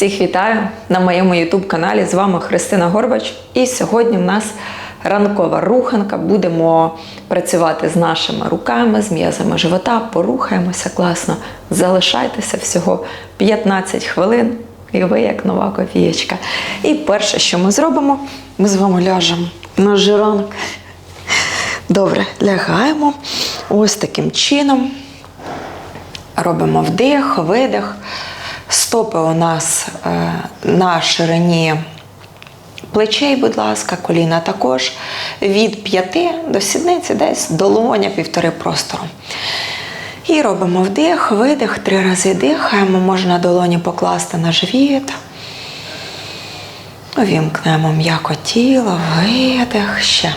Всіх вітаю на моєму ютуб-каналі. З вами Христина Горбач. І сьогодні в нас ранкова руханка. Будемо працювати з нашими руками, з м'язами живота, порухаємося класно. Залишайтеся всього 15 хвилин, і ви як нова кофієчка. І перше, що ми зробимо, ми з вами ляжемо на жиранок. Добре, лягаємо ось таким чином. Робимо вдих, видих. Стопи у нас е, на ширині плечей, будь ласка, коліна також. Від п'яти до сідниці десь долоня півтори простору. І робимо вдих, видих, три рази дихаємо. Можна долоні покласти на живіт. Увімкнемо м'яко тіло, видих ще.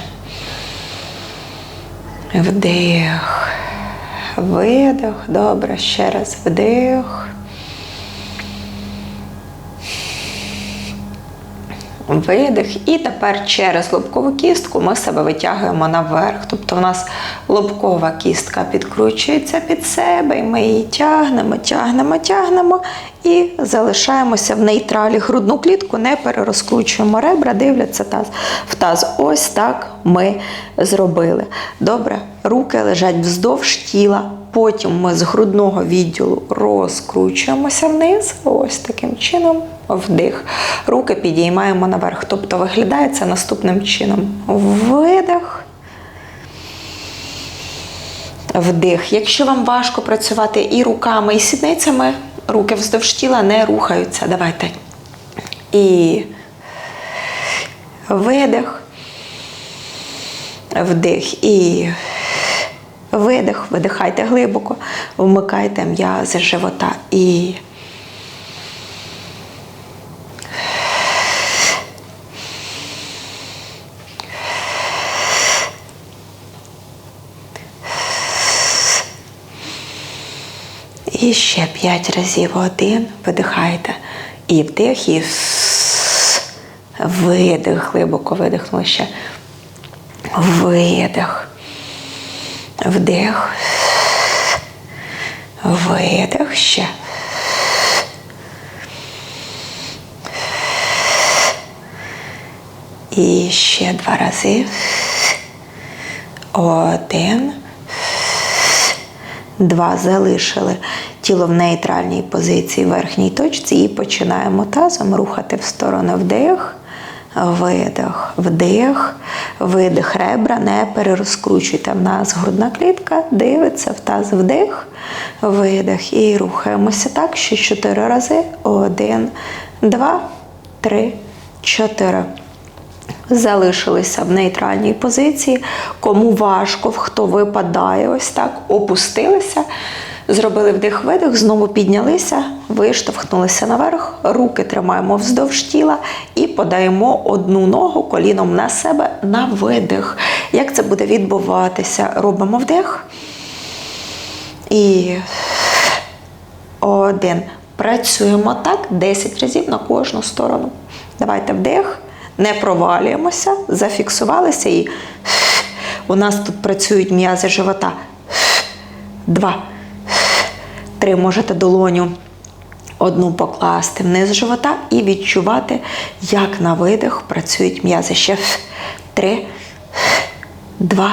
Вдих. Видих. Добре. Ще раз вдих. Видих. І тепер через лобкову кістку ми себе витягуємо наверх. Тобто в нас лобкова кістка підкручується під себе, і ми її тягнемо, тягнемо, тягнемо і залишаємося в нейтралі. Грудну клітку не перерозкручуємо ребра, дивляться таз в таз. Ось так ми зробили. Добре, руки лежать вздовж тіла. Потім ми з грудного відділу розкручуємося вниз, ось таким чином, вдих. Руки підіймаємо наверх. Тобто виглядає це наступним чином. Видих. Вдих. Якщо вам важко працювати і руками, і сідницями, руки вздовж тіла не рухаються. Давайте. І видих. Вдих. І видих. Видихайте глибоко, вмикайте м'язи живота. І І ще п'ять разів один. Видихайте. І вдих, і видих. Глибоко видихнули ще. Видих. Вдих. Видих ще. І ще два рази. Один. Два залишили тіло в нейтральній позиції в верхній точці і починаємо тазом рухати в сторону вдих, видих, вдих, видих ребра, не перерозкручуйте. В нас грудна клітка дивиться в таз вдих, видих. І рухаємося так, ще чотири рази. Один, два, три, чотири. Залишилися в нейтральній позиції. Кому важко, хто випадає, ось так, опустилися, зробили вдих-видих, знову піднялися, виштовхнулися наверх, руки тримаємо вздовж тіла і подаємо одну ногу коліном на себе на видих. Як це буде відбуватися? Робимо вдих. І один. Працюємо так 10 разів на кожну сторону. Давайте вдих. Не провалюємося, зафіксувалися і у нас тут працюють м'язи живота. Два. Три. Можете долоню одну покласти вниз живота і відчувати, як на видих працюють м'язи. Ще три, два,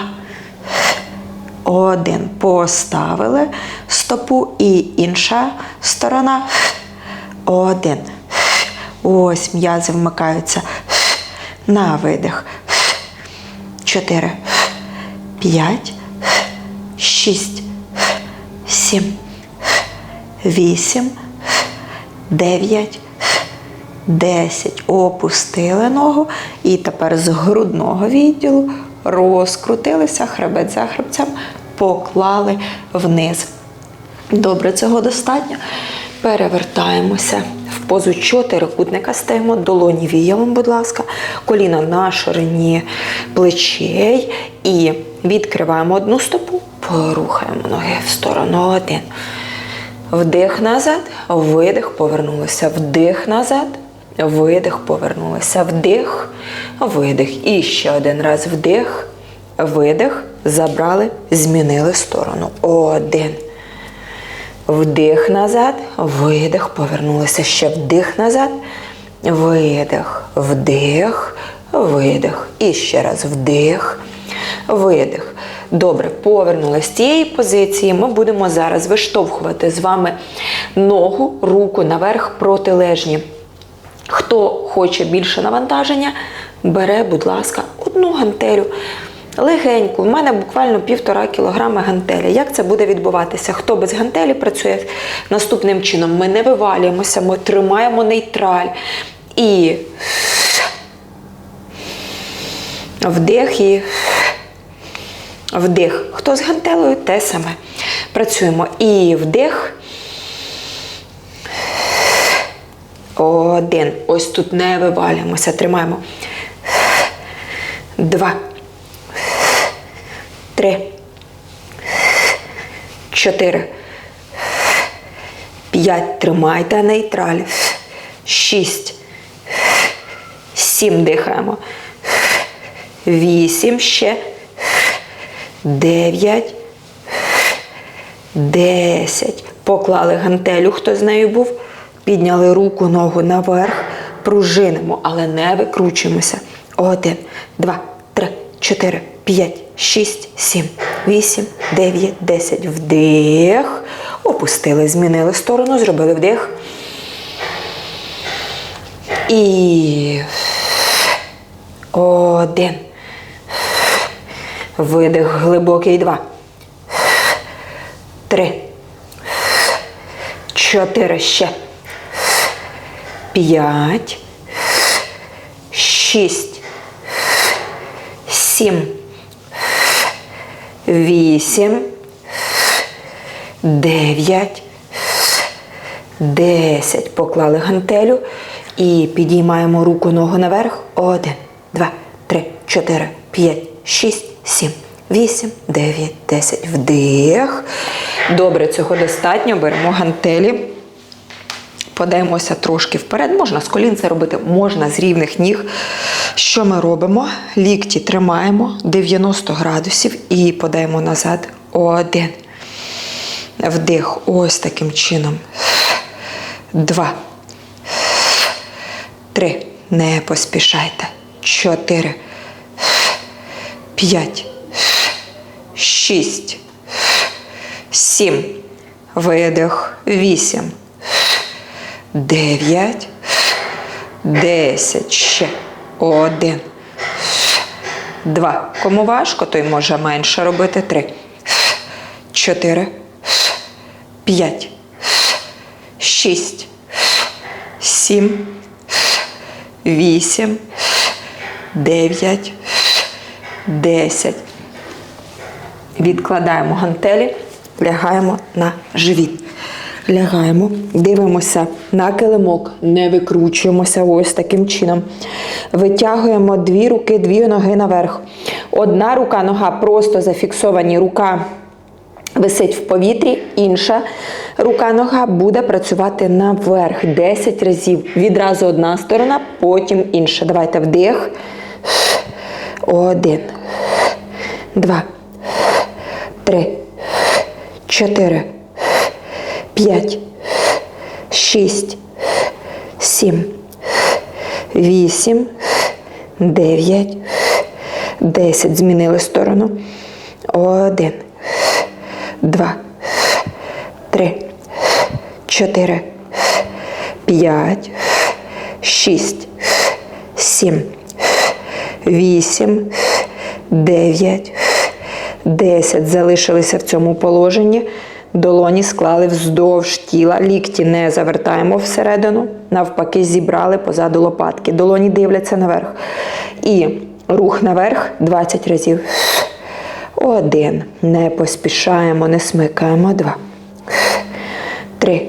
один. Поставили стопу і інша сторона. Один. Ось м'язи вмикаються. На видих. Чотири. П'ять. Шість. Сім. Вісім. Дев'ять. Десять. Опустили ногу. І тепер з грудного відділу розкрутилися хребет за хребцем, поклали вниз. Добре, цього достатньо. Перевертаємося в позу чотирикутника, стаємо долоні віялом, будь ласка, коліна на ширині плечей і відкриваємо одну стопу, порухаємо ноги в сторону один. Вдих назад, видих, повернулися, вдих назад, видих, повернулися, вдих, видих. І ще один раз вдих, видих, забрали, змінили сторону. Один. Вдих назад, видих, повернулися ще вдих назад, видих, вдих, видих. І ще раз вдих, видих. Добре, повернули з цієї позиції. Ми будемо зараз виштовхувати з вами ногу, руку наверх протилежні. Хто хоче більше навантаження, бере, будь ласка, одну гантелю. Легеньку, в мене буквально півтора кілограми гантелі. Як це буде відбуватися? Хто без гантелі працює наступним чином? Ми не вивалюємося, ми тримаємо нейтраль. І вдих і вдих. Хто з гантелею, те саме. Працюємо. І вдих. Один. Ось тут не вивалюємося. Тримаємо. Два. Три. Чотири. П'ять. Тримайте нейтраль. Шість. Сім дихаємо. Вісім ще. Дев'ять. Десять. Поклали гантелю, хто з нею був. Підняли руку, ногу наверх, пружинимо, але не викручуємося. Один, два, три, чотири, п'ять, шість, сім, вісім, дев'ять, десять. Вдих. Опустили, змінили сторону, зробили вдих. І один. Видих глибокий два. Три. Чотири ще. П'ять. Шість. Сім. Вісім. Дев'ять. Десять. Поклали гантелю і підіймаємо руку ногу наверх. Один, два, три, чотири, п'ять, шість, сім, вісім, дев'ять, десять. Вдих. Добре, цього достатньо. Беремо гантелі. Подаємося трошки вперед. Можна з колін це робити, можна з рівних ніг. Що ми робимо? Лікті тримаємо 90 градусів і подаємо назад. Один. Вдих. Ось таким чином. Два. Три. Не поспішайте. Чотири. П'ять. Шість. Сім. Видих. Вісім. Дев'ять. Десять. Ще. Один. Два. Кому важко, той може менше робити. Три. Чотири. П'ять. Шість. Сім. Вісім. Дев'ять. Десять. Відкладаємо гантелі, лягаємо на живіт. Лягаємо, дивимося на килимок, не викручуємося ось таким чином. Витягуємо дві руки, дві ноги наверх. Одна рука, нога просто зафіксовані, рука висить в повітрі, інша рука нога буде працювати наверх 10 разів. Відразу одна сторона, потім інша. Давайте вдих. Один. Два. Три. Чотири. П'ять. Шість. Сім. Вісім. Дев'ять. Десять. Змінили сторону. Один. Два. Три. Чотири. П'ять. Шість. Сім. Вісім. Дев'ять. Десять. Залишилися в цьому положенні. Долоні склали вздовж тіла, лікті не завертаємо всередину, навпаки, зібрали позаду лопатки. Долоні дивляться наверх. І рух наверх 20 разів. Один. Не поспішаємо, не смикаємо. Два. Три.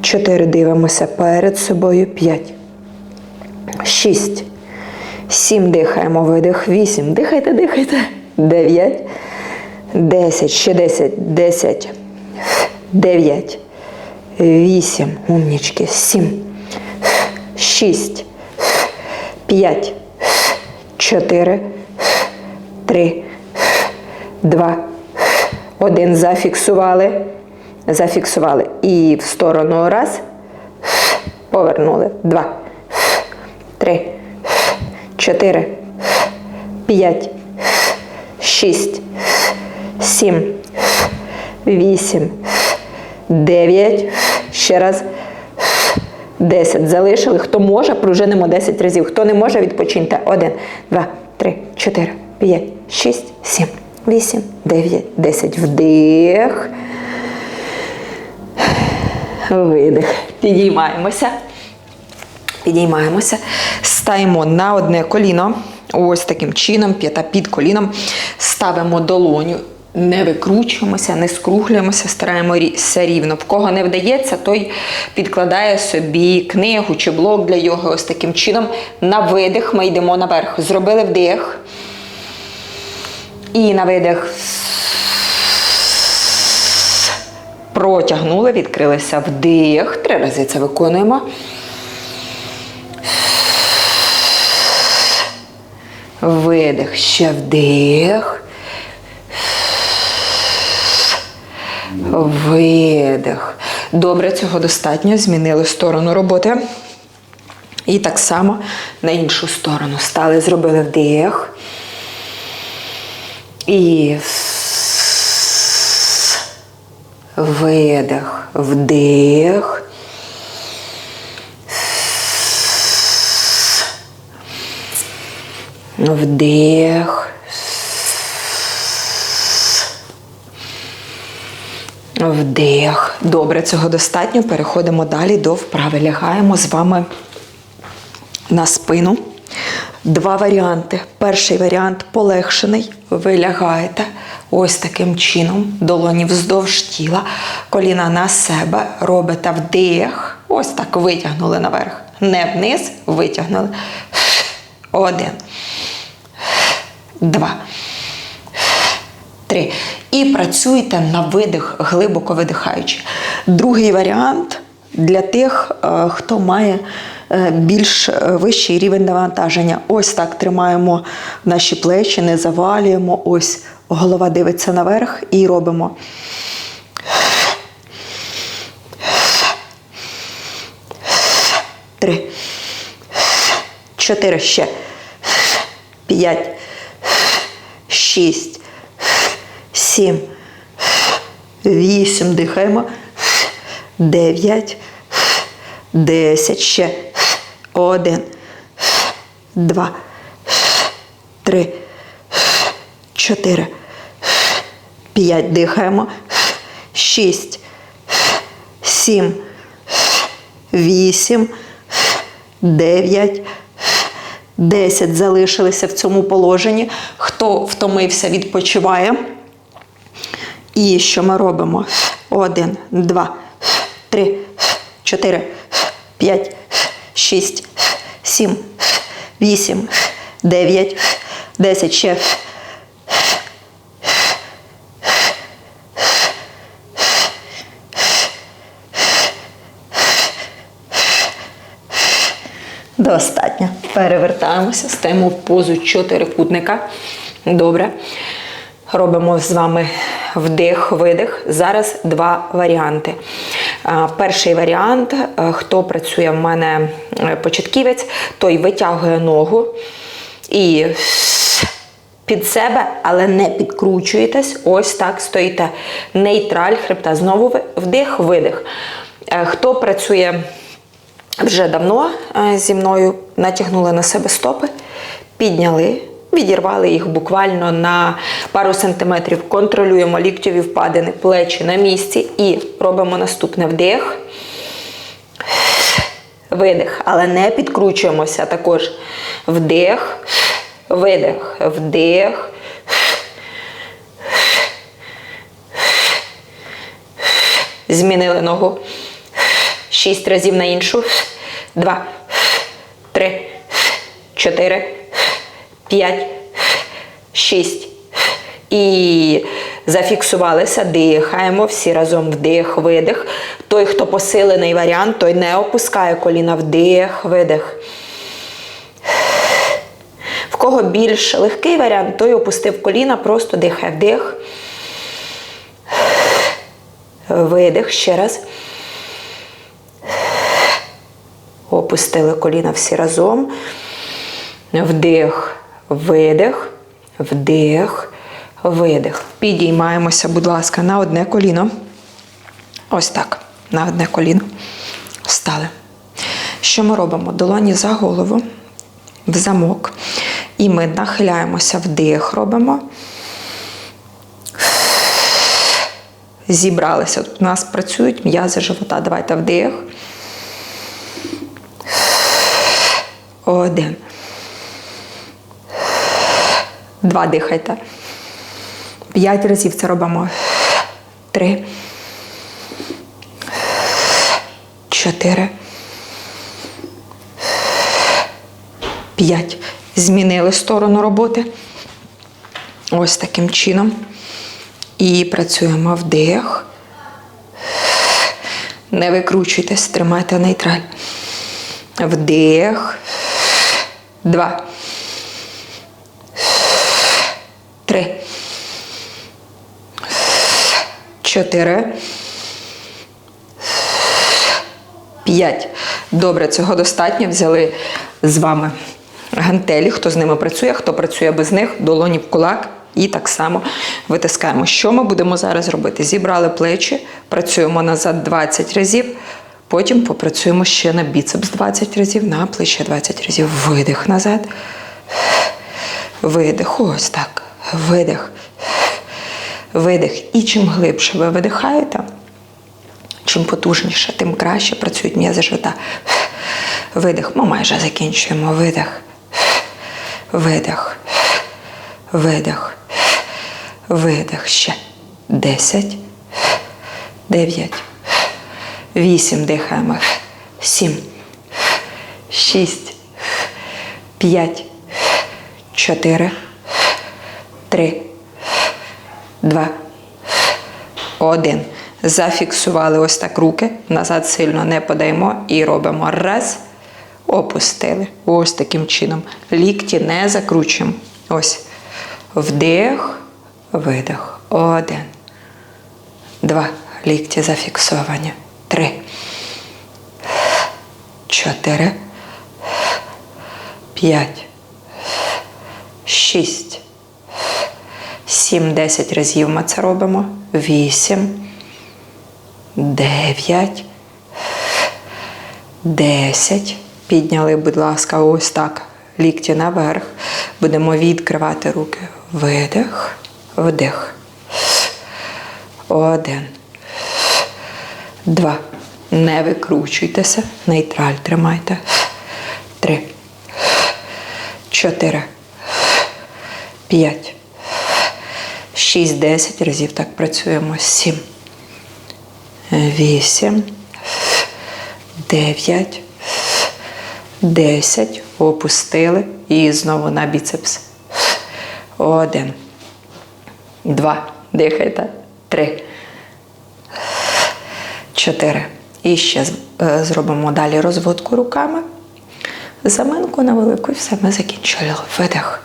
Чотири. Дивимося перед собою. П'ять. Шість. Сім. Дихаємо. Видих. Вісім. Дихайте, дихайте. Дев'ять. Десять. Ще десять. Десять. Дев'ять. Вісім. Умнічки. Сім. Шість. П'ять. Чотири. Три. Два. Один. Зафіксували. Зафіксували. І в сторону раз. Повернули. Два. Три. Чотири. П'ять. Шість. Сім. Вісім. Дев'ять. Ще раз. Десять. Залишили. Хто може, пружинимо 10 разів. Хто не може, відпочиньте. Один, два, три, чотири, п'ять, шість, сім, вісім, дев'ять, десять. Вдих. Видих. Підіймаємося. Підіймаємося. Стаємо на одне коліно. Ось таким чином, п'ята під коліном. Ставимо долоню. Не викручуємося, не скруглюємося, стараємося рівно. В кого не вдається, той підкладає собі книгу чи блок для йоги. Ось таким чином. На видих ми йдемо наверх. Зробили вдих. І на видих. Протягнули, відкрилися вдих. Три рази це виконуємо. Видих, ще вдих. Видих. Добре, цього достатньо. Змінили сторону роботи. І так само на іншу сторону стали, зробили вдих. І видих, вдих. Вдих. Вдих. Добре, цього достатньо. Переходимо далі до вправи. Лягаємо з вами на спину. Два варіанти. Перший варіант полегшений. Ви лягаєте ось таким чином, долоні вздовж тіла, коліна на себе, робите вдих. Ось так витягнули наверх. Не вниз, витягнули. Один. Два. Три. І працюйте на видих, глибоко видихаючи. Другий варіант для тих, е, хто має е, більш е, вищий рівень навантаження. Ось так тримаємо наші плечі, не завалюємо. Ось голова дивиться наверх і робимо. Три. Чотири ще. П'ять. Шість. Сім. Вісім. Дихаємо. Дев'ять. Десять. Ще. Один. Два. Три. Чотири. П'ять. Дихаємо. Шість. Сім. Вісім. Дев'ять. 10 залишилися в цьому положенні. Хто втомився, відпочиває. І що ми робимо? Один, два, три, чотири, п'ять, шість, сім, вісім, дев'ять, десять. Ще. Достатньо. Перевертаємося, стаємо в позу чотирикутника. Добре. Робимо з вами вдих, видих. Зараз два варіанти. Перший варіант, е, хто працює в мене е, початківець, той витягує ногу і під себе, але не підкручуєтесь. Ось так стоїте. Нейтраль хребта. Знову вдих, видих. Е, Хто працює вже давно е, зі мною натягнули на себе стопи, підняли, відірвали їх буквально на пару сантиметрів, контролюємо ліктьові впадини, плечі на місці і робимо наступний вдих. Видих, але не підкручуємося також. Вдих, видих, вдих. Змінили ногу. Шість разів на іншу. Два, три, чотири, п'ять, шість. І зафіксувалися, дихаємо. Всі разом вдих, видих. Той, хто посилений варіант, той не опускає коліна. Вдих, видих. В кого більш легкий варіант, той опустив коліна, просто дихає. Вдих. Видих. Ще раз. Опустили коліна всі разом. Вдих, видих, вдих, видих. Підіймаємося, будь ласка, на одне коліно. Ось так. На одне коліно. Встали. Що ми робимо? Долоні за голову, в замок. І ми нахиляємося, вдих робимо. Зібралися. У нас працюють м'язи живота. Давайте вдих. Один. Два дихайте. П'ять разів це робимо. Три. Чотири. П'ять. Змінили сторону роботи. Ось таким чином. І працюємо вдих. Не викручуйтесь, тримайте нейтраль. Вдих. Два. Три. Чотири. П'ять. Добре, цього достатньо. Взяли з вами гантелі. Хто з ними працює, хто працює без них, долоні в кулак. І так само витискаємо. Що ми будемо зараз робити? Зібрали плечі, працюємо назад 20 разів, потім попрацюємо ще на біцепс 20 разів, на плече 20 разів. Видих назад. Видих. Ось так. Видих. Видих. І чим глибше ви видихаєте, чим потужніше, тим краще працюють м'язи живота. Видих. Ми майже закінчуємо. Видих. Видих. Видих. Видих. Ще. Десять. Дев'ять. Вісім. Дихаємо. Сім. Шість. П'ять. Чотири. Три. Два. Один. Зафіксували ось так руки. Назад сильно не подаємо і робимо раз. Опустили. Ось таким чином. Лікті не закручуємо. Ось. Вдих, видих. Один. Два. Лікті зафіксовані. Три. Чотири. П'ять. Шість. Сім. Десять разів ми це робимо. Вісім. Дев'ять. Десять. Підняли, будь ласка, ось так. Лікті наверх. Будемо відкривати руки. Видих, вдих. Один. Два. Не викручуйтеся. Нейтраль тримайте. Три. Чотири. П'ять. Шість. Десять разів так працюємо. Сім. Вісім. Дев'ять. Десять. Опустили. І знову на біцепс. Один. Два. Дихайте. Три. Чотири. І ще е, зробимо далі розводку руками. Заминку на велику все, ми закінчили. Видих.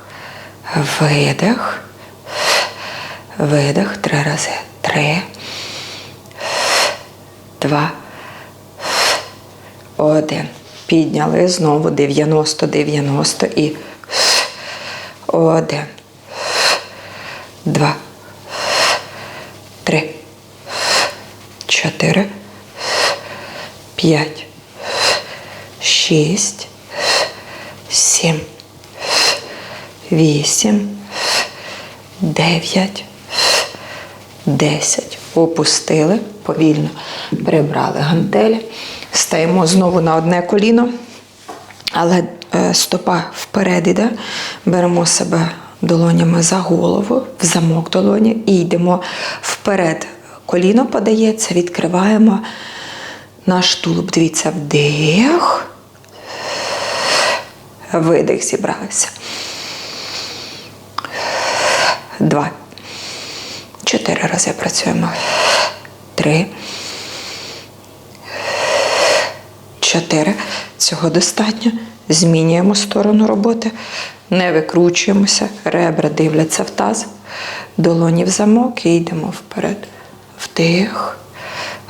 Видих. Видих. Три рази. Три. Два. Один. Підняли знову 90, 90 і один. Два. Три. Чотири. П'ять. Шість. Сім. Вісім. Дев'ять. Десять. Опустили повільно. Прибрали гантелі. Стаємо знову на одне коліно. Але е, стопа вперед іде. Беремо себе долонями за голову, в замок долоні і йдемо вперед. Коліно подається, відкриваємо наш тулуб. Дивіться, вдих. Видих зібралися. Два. Чотири рази працюємо. Три. Чотири. Цього достатньо. Змінюємо сторону роботи. Не викручуємося. Ребра дивляться в таз. Долоні в замок і йдемо вперед. Вдих.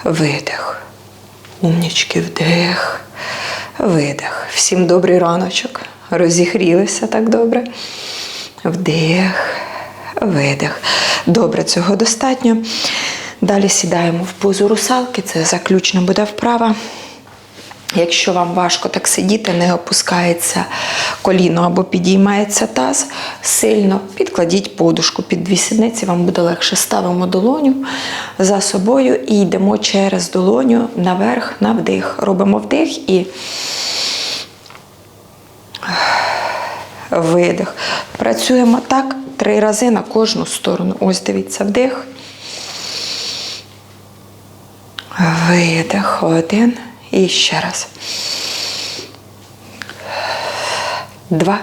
видих. Умнічки, вдих, видих. Всім добрий раночок. Розігрілися так добре. Вдих, видих. Добре, цього достатньо. Далі сідаємо в позу русалки, це заключно буде вправа. Якщо вам важко так сидіти, не опускається коліно або підіймається таз, сильно підкладіть подушку під дві сідниці, вам буде легше. Ставимо долоню за собою і йдемо через долоню наверх на вдих. Робимо вдих і видих. Працюємо так три рази на кожну сторону. Ось дивіться, вдих. Видих. Один. І ще раз. Два.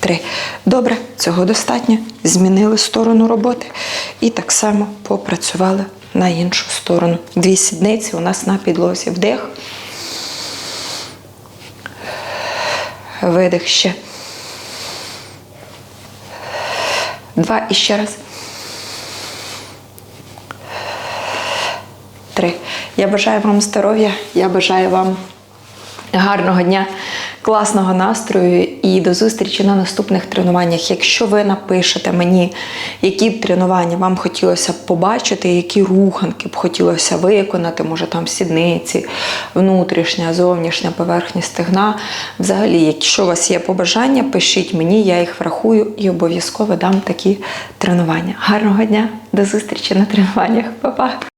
Три. Добре, цього достатньо. Змінили сторону роботи. І так само попрацювали на іншу сторону. Дві сідниці у нас на підлозі. Вдих. Видих ще. Два і ще раз. Три. Я бажаю вам здоров'я, я бажаю вам гарного дня, класного настрою і до зустрічі на наступних тренуваннях. Якщо ви напишете мені, які тренування вам хотілося б побачити, які руханки б хотілося виконати, може там сідниці, внутрішня, зовнішня поверхня стегна. Взагалі, якщо у вас є побажання, пишіть мені, я їх врахую і обов'язково дам такі тренування. Гарного дня, до зустрічі на тренуваннях. Па-па!